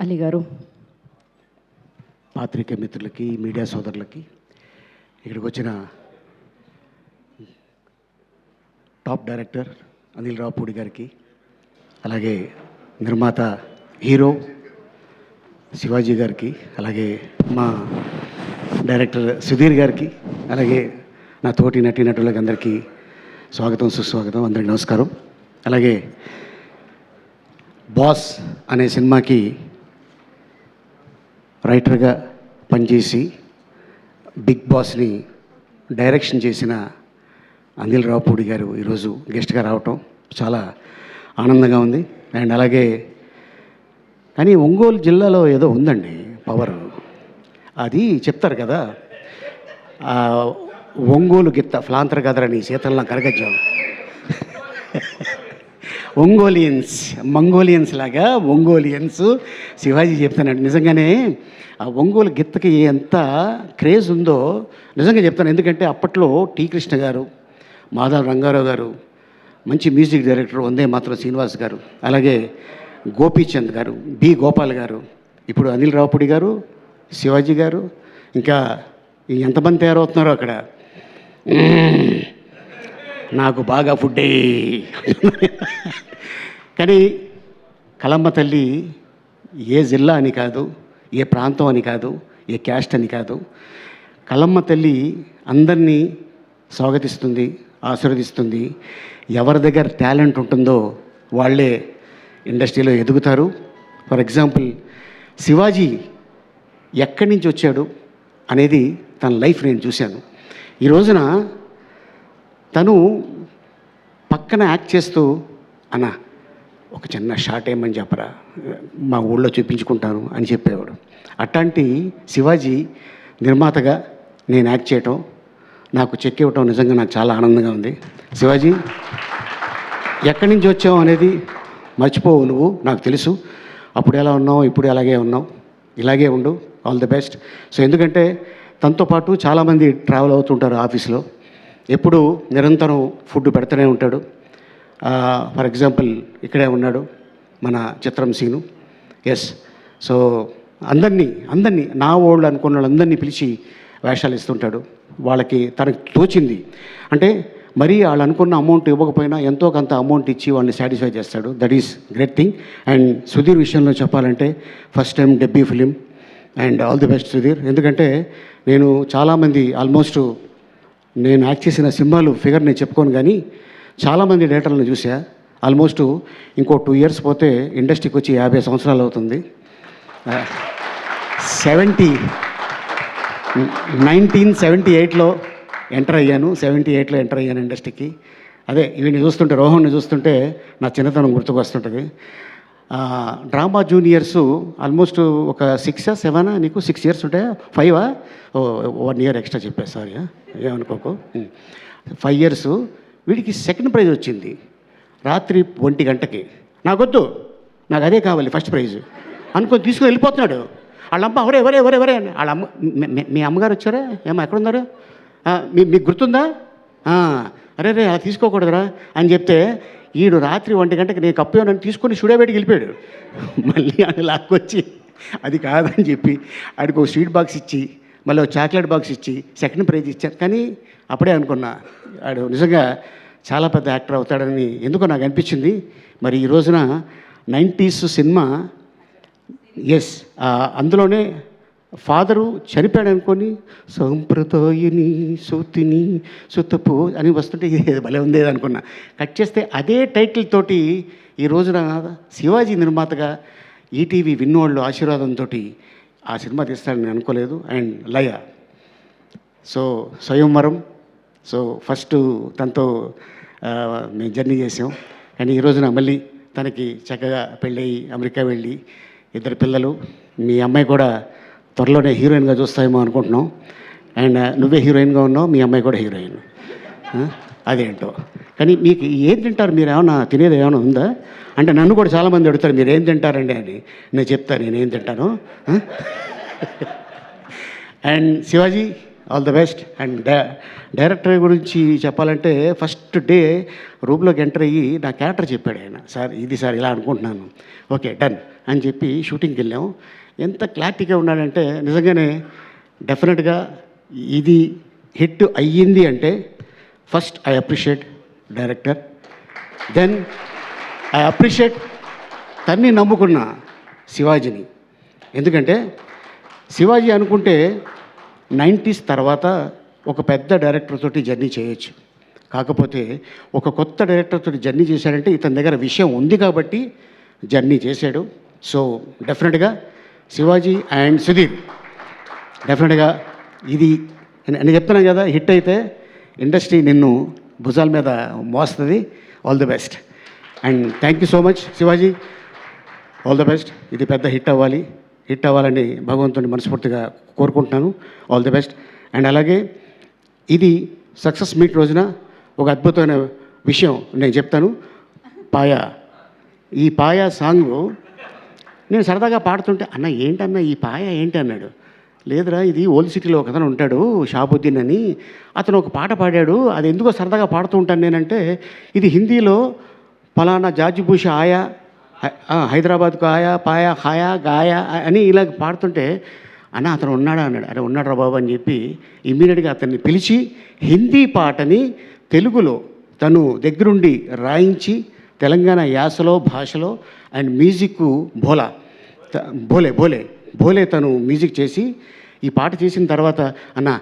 అలీ గారు పాత్రిక మిత్రులకి మీడియా సోదరులకి ఇక్కడికి వచ్చిన టాప్ డైరెక్టర్ అనిల్ రావుపూడి గారికి అలాగే నిర్మాత హీరో శివాజీ గారికి అలాగే మా డైరెక్టర్ సుధీర్ గారికి అలాగే నా తోటి నటీనటులకి అందరికీ స్వాగతం సుస్వాగతం అందరికీ నమస్కారం. అలాగే బాస్ అనే సినిమాకి రైటర్గా పనిచేసి బిగ్ బాస్ని డైరెక్షన్ చేసిన అనిల్ రావుపూడి గారు ఈరోజు గెస్ట్గా రావటం చాలా ఆనందంగా ఉంది. అండ్ అలాగే కానీ ఒంగోలు జిల్లాలో ఏదో ఉందండి పవర్. అది చెప్తారు కదా ఒంగోలు గిత్త ఫ్లాంతర కదరని శీతల్లా కరగజ్జాం. ఒంగోలియన్స్ మంగోలియన్స్ లాగా ఒంగోలియన్స్ శివాజీ చెప్తానండి నిజంగానే ఆ ఒంగోలు గిత్తకి ఎంత క్రేజ్ ఉందో నిజంగా చెప్తాను ఎందుకంటే అప్పట్లో టీ కృష్ణ గారు మాధవ రంగారావు గారు మంచి మ్యూజిక్ డైరెక్టర్ వందే మాత్రం శ్రీనివాస్ గారు అలాగే గోపీచంద్ గారు బి గోపాల్ గారు ఇప్పుడు అనిల్ రావుపూడి గారు శివాజీ గారు ఇంకా ఎంతమంది తయారవుతున్నారో అక్కడ. నాకు బాగా ఫుడ్డే. కానీ కలమ్మ తల్లి ఏ జిల్లా అని కాదు ఏ ప్రాంతం అని కాదు ఏ క్యాస్ట్ అని కాదు కలమ్మ తల్లి అందరినీ స్వాగతిస్తుంది ఆశీర్వదిస్తుంది. ఎవరి దగ్గర టాలెంట్ ఉంటుందో వాళ్ళే ఇండస్ట్రీలో ఎదుగుతారు. ఫర్ ఎగ్జాంపుల్ శివాజీ ఎక్కడి నుంచి వచ్చాడు అనేది తన లైఫ్ నేను చూశాను. ఈ రోజున తను పక్కన యాక్ట్ చేస్తూ అన్న ఒక చిన్న షార్ట్ ఏమని చెప్పరా? మా ఊళ్ళో చూపించుకుంటాను అని చెప్పేవాడు. అట్లాంటి శివాజీ నిర్మాతగా నేను యాక్ట్ చేయటం నాకు చెక్ ఇవ్వటం నిజంగా నాకు చాలా ఆనందంగా ఉంది. శివాజీ ఎక్కడి నుంచి వచ్చావు అనేది మర్చిపోవు నువ్వు నాకు తెలుసు. అప్పుడు ఎలా ఉన్నావు ఇప్పుడు అలాగే ఉన్నావు? ఇలాగే ఉండు ఆల్ ది బెస్ట్. సో ఎందుకంటే తనతో పాటు చాలామంది ట్రావెల్ అవుతుంటారు ఆఫీస్లో. ఎప్పుడు నిరంతరం ఫుడ్ పెడుతూనే ఉంటాడు. ఫర్ ఎగ్జాంపుల్ ఇక్కడే ఉన్నాడు మన చిత్రం సీను. ఎస్ సో అందరినీ అందరినీ నా వాళ్ళు అనుకున్న వాళ్ళందరినీ పిలిచి వేషాలు ఇస్తుంటాడు వాళ్ళకి తనకు తోచింది. అంటే మరీ వాళ్ళు అనుకున్న అమౌంట్ ఇవ్వకపోయినా ఎంతో కొంత అమౌంట్ ఇచ్చి వాళ్ళని సాటిస్ఫై చేస్తాడు. That is great thing and Sudheer విషయంలో చెప్పాలంటే first time debut film and all the best Sudheer. ఎందుకంటే నేను చాలామంది ఆల్మోస్ట్ నేను యాక్ట్ చేసిన సినిమాలు ఫిగర్ నేను చెప్పుకోను కానీ చాలామంది డేటర్లను చూసా ఆల్మోస్ట్ ఇంకో టూ ఇయర్స్ పోతే ఇండస్ట్రీకి వచ్చి యాభై సంవత్సరాలు అవుతుంది. సెవెంటీ నైన్టీన్ సెవెంటీ ఎయిట్లో ఎంటర్ అయ్యాను. సెవెంటీ ఎయిట్లో ఎంటర్ అయ్యాను ఇండస్ట్రీకి. అదే వీడిని చూస్తుంటే రోహన్ని చూస్తుంటే నా చిన్నతనం గుర్తుకు వస్తుంటుంది డ్రామా జూనియర్స్ ఆల్మోస్ట్ ఒక సిక్స్ సెవెనా? నీకు సిక్స్ ఇయర్స్ ఉంటాయా? ఫైవా? ఓ వన్ ఇయర్ ఎక్స్ట్రా చెప్పా సారీ ఏమనుకోకు? Five years. వీడికి సెకండ్ ప్రైజ్ వచ్చింది. రాత్రి ఒంటి గంటకి. నాకొద్దు. నాకు అదే కావాలి ఫస్ట్ ప్రైజ్. అనుకొని తీసుకుని వెళ్ళిపోతున్నాడు. వాళ్ళ అమ్మ ఎవరే ఎవరే ఎవరే ఎవరే వాళ్ళ అమ్మ మీ- అమ్మగారు వచ్చారా? ఏమో ఎక్కడున్నారు? మీ మీకు గుర్తుందా? అరే రే అలా తీసుకోకూడదురా అని చెప్తే ఈడు రాత్రి ఒంటి గంటకి నేను కప్పు నన్ను తీసుకొని స్టూడియోబెట్కి వెళ్ళిపోయాడు. మళ్ళీ ఆయన లాక్కొచ్చి అది కాదని చెప్పి ఆడికి ఒక స్వీట్ బాక్స్ ఇచ్చి మళ్ళీ ఒక చాక్లెట్ బాక్స్ ఇచ్చి సెకండ్ ప్రైజ్ ఇచ్చాను కానీ అప్పుడే అనుకున్నా ఆడు నిజంగా చాలా పెద్ద యాక్టర్ అవుతాడని ఎందుకో నాకు అనిపించింది. మరి ఈ రోజున నైంటీస్ సినిమా ఎస్ అందులోనే ఫాదరు చనిపోయాడు అనుకొని సంప్రదాయని సూతిని సుతపు అని వస్తుంటే ఇది భలే ఉంది అనుకున్నా. కట్ చేస్తే అదే టైటిల్ తోటి ఈ రోజున శివాజీ నిర్మాతగా ఈటీవీ విన్నోళ్ళు ఆశీర్వాదంతో ఆ సినిమా తీస్తాడని నేను అనుకోలేదు. And Laya. So Swayamvaram. So first తనతో మేము జర్నీ చేసాం. కానీ ఈ రోజున మళ్ళీ తనకి చక్కగా పెళ్ళయి అమెరికా వెళ్ళి ఇద్దరు పిల్లలు. మీ అమ్మాయి కూడా త్వరలోనే హీరోయిన్గా చూస్తాయేమో అనుకుంటున్నాం. అండ్ నువ్వే హీరోయిన్గా ఉన్నావు మీ అమ్మాయి కూడా హీరోయిన్. అదేంటో. కానీ మీకు ఏం తింటారు? మీరు ఏమైనా తినేది ఏమైనా ఉందా? అంటే నన్ను కూడా చాలామంది అడుగుతారు మీరు ఏం తింటారండి? అని. నేను చెప్తాను నేను ఏం తింటాను? And Shivaji all the best. And die director గురించి చెప్పాలంటే ఫస్ట్ డే రూమ్లోకి ఎంటర్ అయ్యి నా క్యారెక్టర్ చెప్పాడు ఆయన. సార్ ఇది సార్ ఇలా అనుకుంటున్నాను. Okay done. అని చెప్పి షూటింగ్కి వెళ్ళాం. ఎంత క్లారిటీగా ఉన్నాడంటే నిజంగానే డెఫినెట్గా ఇది హిట్ అయ్యింది అంటే first I appreciate director. Then I appreciate తన్ని నమ్ముకున్న శివాజీని. ఎందుకంటే శివాజీ అనుకుంటే నైంటీస్ తర్వాత ఒక పెద్ద డైరెక్టర్ తోటి జర్నీ చేయొచ్చు. కాకపోతే ఒక కొత్త డైరెక్టర్ తోటి జర్నీ చేశాడంటే ఇతని దగ్గర విషయం ఉంది కాబట్టి జర్నీ చేశాడు. సో డెఫినెట్గా శివాజీ అండ్ సుధీర్. డెఫినెట్గా ఇది నేను చెప్తున్నాను కదా హిట్ అయితే ఇండస్ట్రీ నిన్ను భుజాల మీద మోస్తుంది. All the best and thank you so much Shivaji. All the best ఇది పెద్ద హిట్ అవ్వాలి. హిట్ అవ్వాలని భగవంతుని మనస్ఫూర్తిగా కోరుకుంటున్నాను. ఆల్ ది బెస్ట్ అండ్ అలాగే ఇది సక్సెస్ మీట్ రోజున ఒక అద్భుతమైన విషయం నేను చెప్తాను. పాయా. ఈ పాయా సాంగ్ నేను సరదాగా పాడుతుంటే అన్న ఏంటన్న ఈ పాయ ఏంటి? అన్నాడు. లేదురా ఇది ఓల్డ్ సిటీలో ఒక అతను ఉంటాడు షాబుద్దీన్ అని. అతను ఒక పాట పాడాడు అది ఎందుకో సరదాగా పాడుతూ ఉంటాను నేనంటే ఇది హిందీలో ఫలానా జాజిబూష ఆయా హైదరాబాద్కు ఆయా పాయా హాయా గాయా అని ఇలా పాడుతుంటే అన్న అతను ఉన్నాడా? అన్నాడు. అరే ఉన్నాడు రా బాబు అని చెప్పి ఇమ్మీడియట్గా అతన్ని పిలిచి హిందీ పాటని తెలుగులో తను దగ్గరుండి రాయించి తెలంగాణ యాసలో భాషలో అండ్ మ్యూజిక్ భోలా భోలే భోలే భోలే తను మ్యూజిక్ చేసి ఈ పాట చేసిన తర్వాత అన్న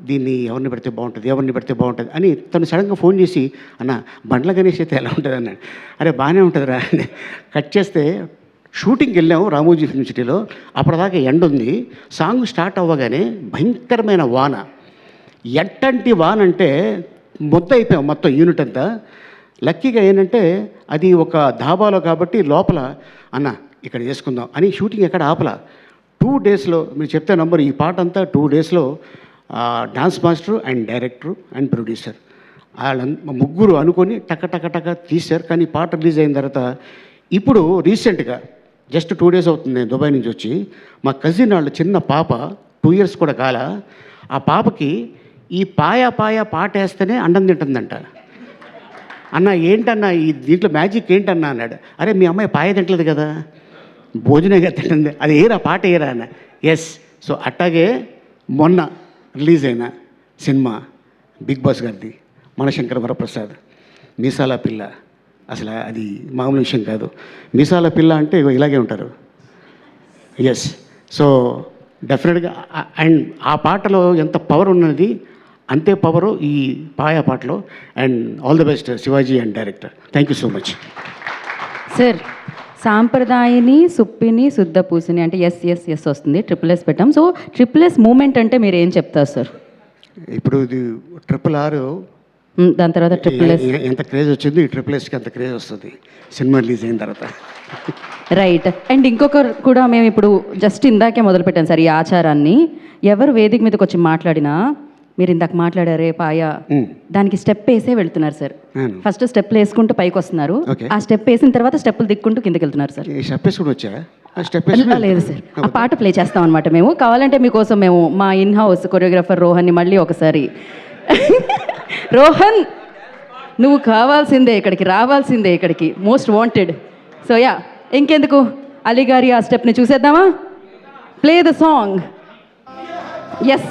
దీన్ని ఎవరిని పెడితే బాగుంటుంది ఎవరిని పెడితే బాగుంటుంది? అని తను సడన్గా ఫోన్ చేసి అన్న బండ్ల గణేష్ అయితే ఎలా ఉంటుంది? అన్నాడు. అరే బాగానే ఉంటుందిరా. కట్ చేస్తే షూటింగ్కి వెళ్ళాము రామోజీ ఫిల్మ్ సిటీలో. అప్పటిదాకా ఎండ ఉంది. సాంగ్ స్టార్ట్ అవ్వగానే భయంకరమైన వాన. ఎట్టంటి వాన అంటే మొత్తం అయిపోయాం మొత్తం యూనిట్ అంతా. లక్కీగా ఏంటంటే అది ఒక ధాబాలో కాబట్టి లోపల అన్న ఇక్కడ వేసుకుందాం అని షూటింగ్ ఎక్కడ ఆపల. టూ డేస్లో మీరు చెప్తే నంబర్ ఈ పాట అంతా టూ డేస్లో dance master and director and producer. వాళ్ళ ముగ్గురు అనుకొని టక టక టక తీశారు. కానీ పాట రిలీజ్ అయిన తర్వాత ఇప్పుడు రీసెంట్గా జస్ట్ టూ డేస్ అవుతుంది నేను దుబాయ్ నుంచి వచ్చి మా కజిన్ వాళ్ళ చిన్న పాప టూ ఇయర్స్ కూడా కాల ఆ పాపకి ఈ పాయా పాయా పాట వేస్తేనే అండం తింటుందంట. అన్న ఏంటన్నా ఈ దీంట్లో మ్యాజిక్ ఏంటన్నా అన్నాడు. అరే మీ అమ్మాయి పాయ తింటలేదు కదా. భోజనంగా తింటుంది అది ఏరా పాట ఏరా అన్న. ఎస్ సో అట్టాగే మొన్న రిలీజ్ అయిన సినిమా బిగ్ బాస్ గారిది మనశంకర వరప్రసాద్. మీసాల పిల్ల. అసలు అది మామూలు విషయం కాదు. మీసాల పిల్ల అంటే ఇగో ఇలాగే ఉంటారు. ఎస్ సో డెఫినెట్గా అండ్ ఆ పాటలో ఎంత పవర్ ఉన్నది అంతే పవరు ఈ పాయ పాటలో and all the best Shivaji and director. Thank you so much sir సాంప్రదాయని సుప్పిని శుద్ధ పూసిని అంటే ఎస్ ఎస్ ఎస్ వస్తుంది. ట్రిపుల్ ఎస్ పెట్టాం. సో ట్రిపుల్ ఎస్ మూమెంట్ అంటే మీరు ఏం చెప్తారు సార్? ఇప్పుడు ఇది ట్రిపుల్ ఆర్ దాని తర్వాత ట్రిపుల్ ఎస్ ఎంత క్రేజ్ వచ్చింది ఈ ట్రిపుల్ ఎస్కి అంత క్రేజ్ వస్తుంది. సినిమా రిలీజ్ అయిన తర్వాత. రైట్ అండ్ ఇంకొకరు కూడా మేము ఇప్పుడు జస్ట్ ఇందాకే మొదలు పెట్టాం సార్ ఈ ఆచారాన్ని. ఎవరు వేదిక మీదకి వచ్చి మాట్లాడినా మీరు ఇందాక మాట్లాడారే పాయ. దానికి స్టెప్ వేసే వెళ్తున్నారు సార్. ఫస్ట్ స్టెప్లు వేసుకుంటూ పైకి వస్తున్నారు. ఆ స్టెప్ వేసిన తర్వాత స్టెప్పులు దిక్కుంటూ కిందకి వెళ్తున్నారు సార్ స్టెప్ స్టెప్ లేదు సార్ ఆ పాట ప్లే చేస్తాం అనమాట మేము. కావాలంటే మీకోసం మేము మా ఇన్ హౌస్ కొరియోగ్రాఫర్ రోహన్ని మళ్ళీ ఒకసారి. రోహన్ నువ్వు కావాల్సిందే ఇక్కడికి రావాల్సిందే ఇక్కడికి. మోస్ట్ వాంటెడ్ సో యా ఇంకెందుకు? అలీ గారి ఆ స్టెప్ని చూసేద్దామా? ప్లే ద సాంగ్ ఎస్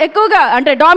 ఎక్కువగా అంటే డామి